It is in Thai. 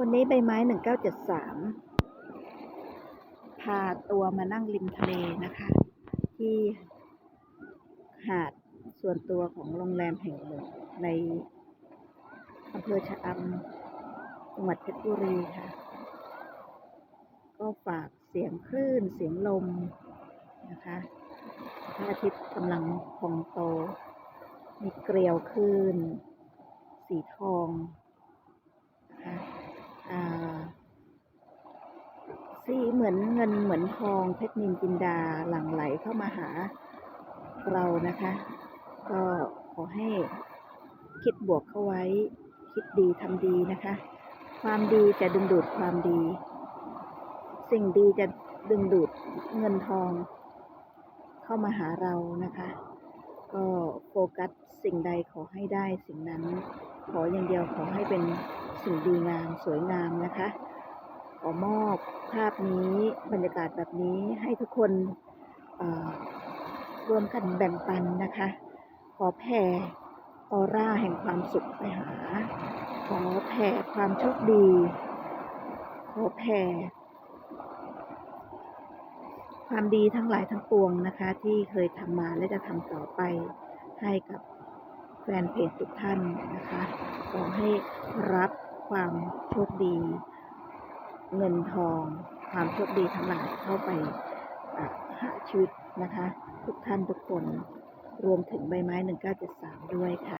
วันนี้ใบไม้หนึ่งเก้าเจ็ดสามพาตัวมานั่งริมทะเลนะคะ ที่หาดส่วนตัวของโรงแรมแห่งหนึ่งในอำเภอชะอำจังหวัดเพชรบุรีค่ะ ก็ฝากเสียงคลื่นเสียงลมนะคะพระอาทิตย์กำลังพองโต มีเกลียวคลื่น สีทองนะคะอ่า สีเหมือนเงินเหมือนทองเพชรนินจินดาหลั่งไหลเข้ามาหาเรานะคะ ก็ขอให้คิดบวกเข้าไว้ คิดดีทำดีนะคะ ความดีจะดึงดูดความดี สิ่งดีจะดึงดูดเงินทอง เข้ามาหาเรานะคะ ก็โฟกัสสิ่งใดขอให้ได้สิ่งนั้น ขออย่างเดียวขอให้เป็นสิ่งดีงามสวยงามนะคะ ขอมอบภาพนี้บรรยากาศแบบนี้ให้ทุกคนร่วมกันแบ่งปันนะคะ ขอแผ่ออร่าแห่งความสุขไปหา ขอแผ่ความโชคดี ขอแผ่ความดีทั้งหลายทั้งปวงนะคะ ที่เคยทำมาและจะทำต่อไปให้กับแฟนเพจทุกท่านนะคะ ขอให้รับความโชคดี เงินทอง ความโชคดีทั้งหลายเข้าไปหาชีวิตนะคะ ทุกท่านทุกคน รวมถึงใบไม้ 1973 ด้วยค่ะ